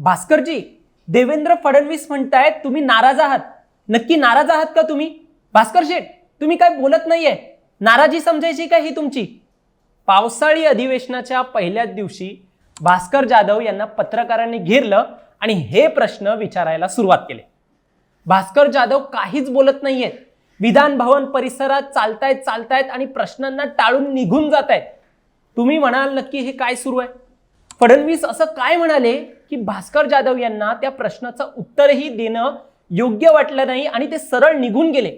भास्करजी देवेंद्र फडणवीस म्हणतायत तुम्ही नाराज आहात. नक्की नाराज आहात का तुम्ही? भास्कर शेठ तुम्ही काय बोलत नाहीये. नाराजी समजायची का ही तुमची? पावसाळी अधिवेशनाच्या पहिल्याच दिवशी भास्कर जाधव यांना पत्रकारांनी घेरलं आणि हे प्रश्न विचारायला सुरुवात केले. भास्कर जाधव काहीच बोलत नाहीयेत. विधान भवन परिसरात चालतायत चालतायत आणि प्रश्नांना टाळून निघून जात आहेत तुम्ही म्हणाल नक्की हे काय सुरू आहे? फडणवीस असं काय म्हणाले की भास्कर जाधव यांना त्या प्रश्नाचं उत्तरही देणं योग्य वाटलं नाही आणि ते सरळ निघून गेले.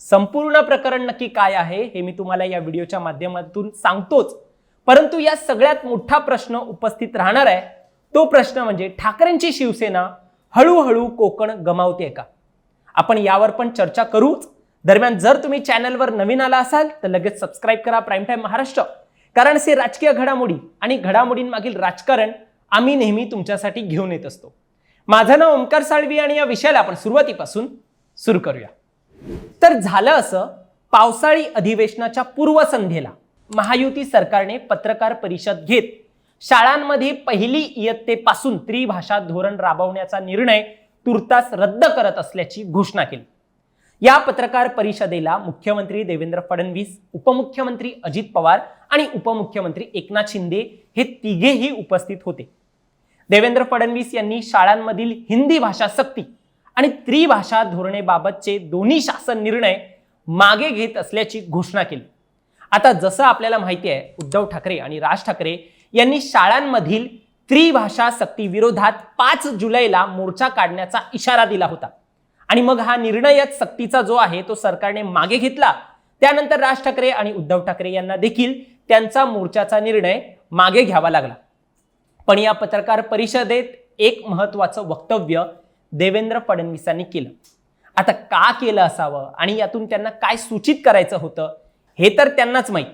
संपूर्ण प्रकरण नक्की काय आहे हे मी तुम्हाला या व्हिडिओच्या माध्यमातून सांगतोच. परंतु या सगळ्यात मोठा प्रश्न उपस्थित राहणार आहे. तो प्रश्न म्हणजे ठाकरेंची शिवसेना हळूहळू कोकण गमावते का? आपण यावर पण चर्चा करूच. दरम्यान जर तुम्ही चॅनलवर नवीन आला असाल तर लगेच सबस्क्राईब करा. Prime Time Maharashtra. कारण असे राजकीय घडामोडी आणि घडामोडींमागील राजकारण आम्ही नेहमी तुमच्यासाठी घेऊन येत असतो. माझं नाव ओंकार साळवी आणि या विषयाला आपण सुरुवातीपासून सुरू करूया. तर झालं असं पावसाळी अधिवेशनाच्या पूर्वसंध्येला महायुती सरकारने पत्रकार परिषद घेत शाळांमध्ये पहिली इयत्तेपासून त्रिभाषा धोरण राबवण्याचा निर्णय तुर्तास रद्द करत असल्याची घोषणा केली. या पत्रकार परिषदेला मुख्यमंत्री देवेंद्र फडणवीस उपमुख्यमंत्री अजित पवार आणि उपमुख्यमंत्री एकनाथ शिंदे हे तिघेही उपस्थित होते. देवेंद्र फडणवीस यांनी शाळांमधील हिंदी भाषा सक्ती आणि त्रिभाषा धोरणेबाबतचे दोन्ही शासन निर्णय मागे घेत असल्याची घोषणा केली. आता जसं आपल्याला माहिती आहे उद्धव ठाकरे आणि राज ठाकरे यांनी शाळांमधील त्रिभाषा सक्ती विरोधात पाच जुलैला मोर्चा काढण्याचा इशारा दिला होता. आणि मग हा निर्णयच सक्तीचा जो आहे तो सरकारने मागे घेतला. त्यानंतर राज ठाकरे आणि उद्धव ठाकरे यांना देखील त्यांचा मोर्चाचा निर्णय मागे घ्यावा लागला. पण या पत्रकार परिषदेत एक महत्वाचं वक्तव्य देवेंद्र फडणवीसांनी केलं. आता का केलं असावं आणि यातून त्यांना काय सूचित करायचं होतं हे तर त्यांनाच माहीत.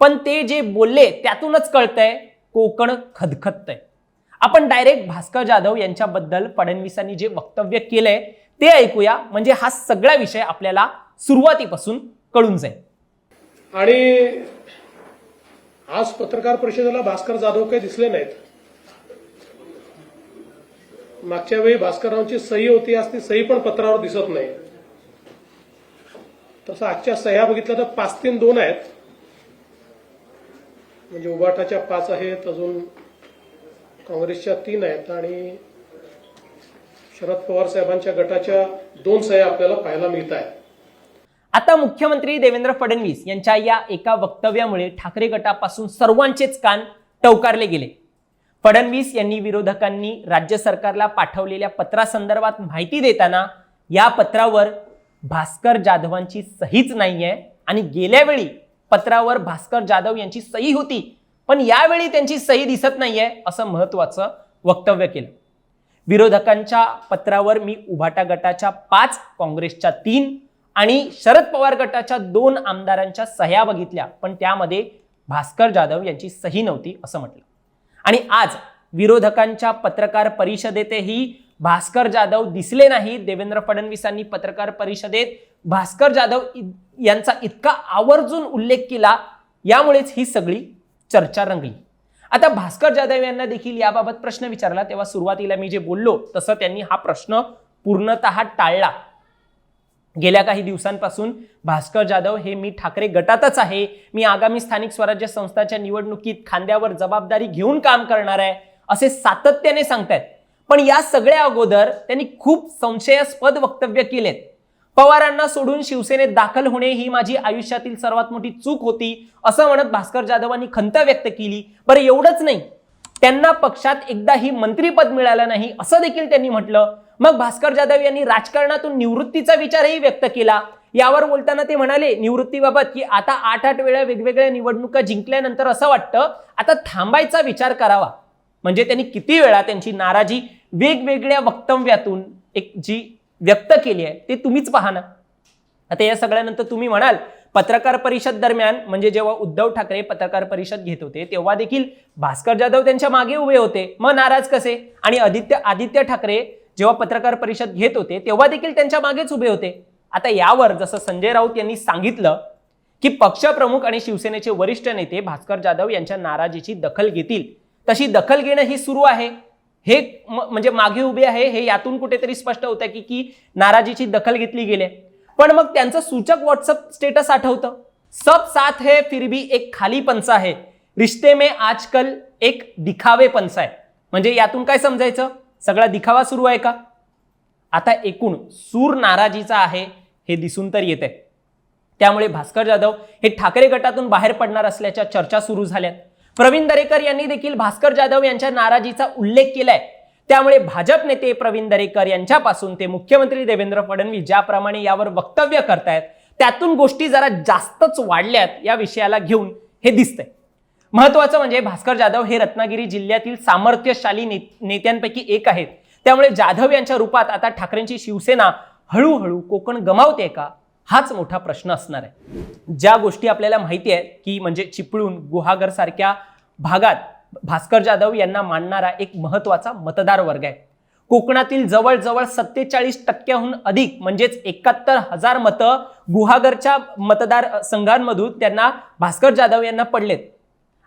पण ते जे बोलले त्यातूनच कळतंय कोकण खदखदतंय. आपण डायरेक्ट भास्कर जाधव यांच्याबद्दल फडणवीसांनी जे वक्तव्य केलंय ते ऐकूया. म्हणजे हा सगळा विषय आपल्याला सुरुवातीपासून कळून जाईल. आणि आज पत्रकार परिषदेला भास्कर जाधव काही दिसले नाहीत. मागच्या वेळी भास्कररावांची सही होती आज ती सही पण पत्रावर दिसत नाही. तसं आजच्या सह्या बघितल्या तर पाच तीन दोन आहेत. म्हणजे उबाटाच्या पाच आहेत अजून काँग्रेसच्या तीन आहेत आणि शरद पवार साहेबांच्या गटाच्या दोन सह्या आपल्याला पाहायला मिळत आहेत आता मुख्यमंत्री देवेंद्र फडणवीस यांच्या या एका वक्तव्यामुळे ठाकरे गटापासून सर्वांचेच कान टवकारले गेले. फडणवीस यांनी विरोधकांनी राज्य सरकारला पाठवलेल्या पत्रासंदर्भात माहिती देताना या पत्रावर भास्कर जाधवांची सहीच नाहीये आणि गेल्या वेळी पत्रावर भास्कर जाधव यांची सही होती पण यावेळी त्यांची सही दिसत नाहीये असं महत्वाचं वक्तव्य केलं. विरोधकांच्या पत्रावर मी उभाटा गटाच्या पाच काँग्रेसच्या तीन आणि शरद पवार गटाच्या दोन आमदारांच्या सह्या बघितल्या. पण त्यामध्ये भास्कर जाधव यांची सही नव्हती असं म्हटलं. आणि आज विरोधकांच्या पत्रकार परिषदेतही भास्कर जाधव दिसले नाही. देवेंद्र फडणवीसांनी पत्रकार परिषदेत भास्कर जाधव यांचा इतका आवर्जून उल्लेख केला यामुळेच ही सगळी चर्चा रंगली. आता भास्कर जाधव यांना देखील याबाबत प्रश्न विचारला. तेव्हा सुरुवातीला मी जे बोललो तसं त्यांनी हा प्रश्न पूर्णतः टाळला. गेल्या काही दिवसांपासून भास्कर जाधव हे मी ठाकरे गटातच आहे. मी आगामी स्थानिक स्वराज्य संस्थाच्या निवडणुकीत खांद्यावर जबाबदारी घेऊन काम करणार आहे असे सातत्याने सांगतायत. पण या सगळ्या अगोदर त्यांनी खूप संशयास्पद वक्तव्य केलेत. पवारांना सोडून शिवसेनेत दाखल होणे ही माझी आयुष्यातील सर्वात मोठी चूक होती असं म्हणत भास्कर जाधवांनी खंत व्यक्त केली. बरं एवढंच नाही. त्यांना पक्षात एकदाही मंत्रीपद मिळालं नाही असं देखील त्यांनी म्हटलं. मग भास्कर जाधव यांनी राजकारणातून निवृत्तीचा विचारही व्यक्त केला. यावर बोलताना ते म्हणाले निवृत्तीबाबत की आता आठ आठ वेळा वेगवेगळ्या निवडणुका जिंकल्यानंतर असं वाटतं आता थांबायचा विचार करावा. म्हणजे त्यांनी किती वेळा त्यांची नाराजी वेगवेगळ्या वक्तव्यातून एक जी व्यक्त केली आहे ते तुम्हीच पाहा ना आता या सगळ्यानंतर तुम्ही म्हणाल पत्रकार परिषद दरम्यान म्हणजे जेव्हा उद्धव ठाकरे पत्रकार परिषद घेत होते तेव्हा देखील भास्कर जाधव त्यांच्या मागे उभे होते. मग नाराज कसे? आणि आदित्य आदित्य ठाकरे जेव्हा पत्रकार परिषद घेत होते तेव्हा देखील त्यांच्या मागेच उभे होते. आता यावर जसं संजय राऊत यांनी सांगितलं की पक्षप्रमुख आणि शिवसेनेचे वरिष्ठ नेते भास्कर जाधव यांच्या नाराजीची दखल घेतील. तशी दखल घेणं ही सुरू आहे. हे म- म्हणजे मागे उभे आहे हे यातून कुठेतरी स्पष्ट होतं की की नाराजीची दखल घेतली गेली आहे. पण मग त्यांचं सूचक व्हॉट्सअप स्टेटस आठवतं. सब साथ है फिर भी एक खाली पंचा है. रिश्ते में आजकल एक दिखावे पंचा आहे म्हणजे यातून काय समजायचं? सगळा दिखावा सुरू आहे का? आता एकूण सूर नाराजीचा आहे हे दिसून तर येत आहे त्यामुळे भास्कर जाधव हे ठाकरे गटातून बाहेर पडणार असल्याच्या चर्चा सुरू झाल्या प्रवीण दरेकर यांनी देखील भास्कर जाधव यांच्या नाराजीचा उल्लेख केलाय. त्यामुळे भाजप नेते प्रवीण दरेकर यांच्यापासून ते मुख्यमंत्री देवेंद्र फडणवीस ज्याप्रमाणे यावर वक्तव्य करतायत त्यातून गोष्टी जरा जास्तच वाढल्यात या विषयाला घेऊन हे दिसतंय. महत्वाचं म्हणजे भास्कर जाधव हे रत्नागिरी जिल्ह्यातील सामर्थ्यशाली ने- नेत्यांपैकी एक आहेत. त्यामुळे जाधव यांच्या रूपात आता ठाकरेंची शिवसेना हळूहळू कोकण गमावते का? हाच मोठा प्रश्न असणार आहे. ज्या गोष्टी आपल्याला माहिती आहेत की म्हणजे चिपळूण गुहागर सारख्या भागात भास्कर जाधव यांना मानणारा एक महत्त्वाचा मतदार वर्ग आहे. कोकणातील जवळजवळ सत्तेचाळीस टक्क्याहून अधिक म्हणजेच एकाहत्तर हजार मतं गुहागरच्या मतदार संघांमधून त्यांना भास्कर जाधव यांना पडलेत.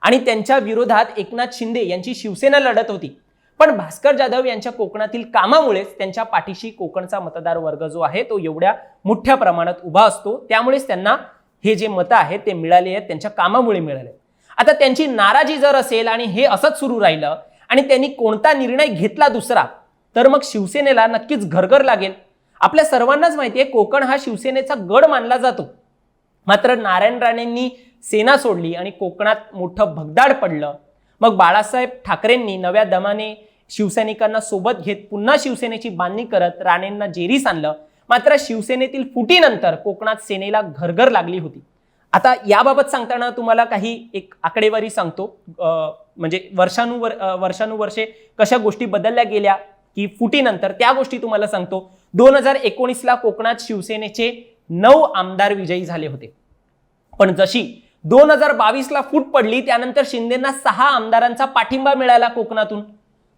आणि त्यांच्या विरोधात एकनाथ शिंदे यांची शिवसेना लढत होती. पण भास्कर जाधव यांच्या कोकणातील कामामुळेच त्यांच्या पाठीशी कोकणचा मतदार वर्ग जो आहे तो एवढ्या मोठ्या प्रमाणात उभा असतो. त्यामुळेच त्यांना हे जे मतं आहेत ते मिळाले आहेत त्यांच्या कामामुळे मिळाले आता त्यांची नाराजी जर असेल आणि हे असंच सुरू राहिलं आणि त्यांनी कोणता निर्णय घेतला दुसरा तर मग शिवसेनेला नक्कीच घरघर लागेल. आपल्या सर्वांनाच माहिती आहे कोकण हा शिवसेनेचा गड मानला जातो. मात्र नारायण राणेंनी सेना सोडली आणि कोकणात मोठं भगदाड पडलं. मग बाळासाहेब ठाकरेंनी नव्या दमाने शिवसैनिकांना सोबत घेत पुन्हा शिवसेनेची बांधणी करत राणेंना जेरीस आणलं. मात्र शिवसेनेतील फुटीनंतर कोकणात सेनेला घरघर लागली होती. आता याबाबत सांगताना तुम्हाला काही एक आकडेवारी सांगतो. म्हणजे वर्षानुवर वर्षानुवर्षे कशा गोष्टी बदलल्या गेल्या की फुटीनंतर त्या गोष्टी तुम्हाला सांगतो. दोन हजार एकोणीसला कोकणात शिवसेनेचे नऊ आमदार विजयी झाले होते. पण जशी दोन हजार बावीसला फूट पडली त्यानंतर शिंदेना सहा आमदारांचा पाठिंबा मिळाला कोकणातून.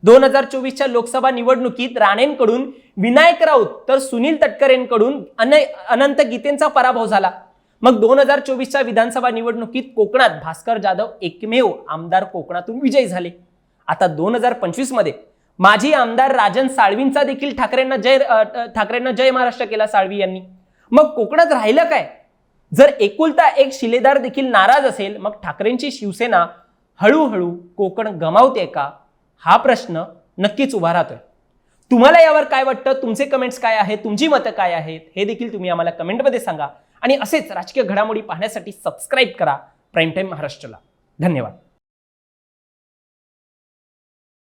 दोन हजार चोवीसच्या लोकसभा निवडणुकीत राणेंकडून विनायक राऊत तर सुनील तटकरेंकडून अन- अनंत गीतेंचा पराभव झाला. मग दोन हजार चोवीसच्या विधानसभा निवडणुकीत कोकणात भास्कर जाधव एकमेव आमदार कोकणातून विजयी झाले. आता दोन हजार पंचवीसमध्ये माजी आमदार राजन साळवींचा देखील ठाकरेंना जय ठाकरेंना जय महाराष्ट्र केला साळवी यांनी. मग कोकणात राहिलं काय? जर एकुलता एक शिलेदार देखील नाराज असेल मग ठाकरेंची शिवसेना हळूहळू कोकण गमावते का? हा प्रश्न नक्कीच उभा राहतोय. तुम्हाला यावर काय वाटतं? तुमचे कमेंट्स काय आहेत? तुमची मतं काय आहेत? हे देखील तुम्ही आम्हाला कमेंटमध्ये सांगा. आणि असेच राजकीय घडामोडी पाहण्यासाठी सबस्क्राईब करा. प्राईम टाईम महाराष्ट्रला. धन्यवाद.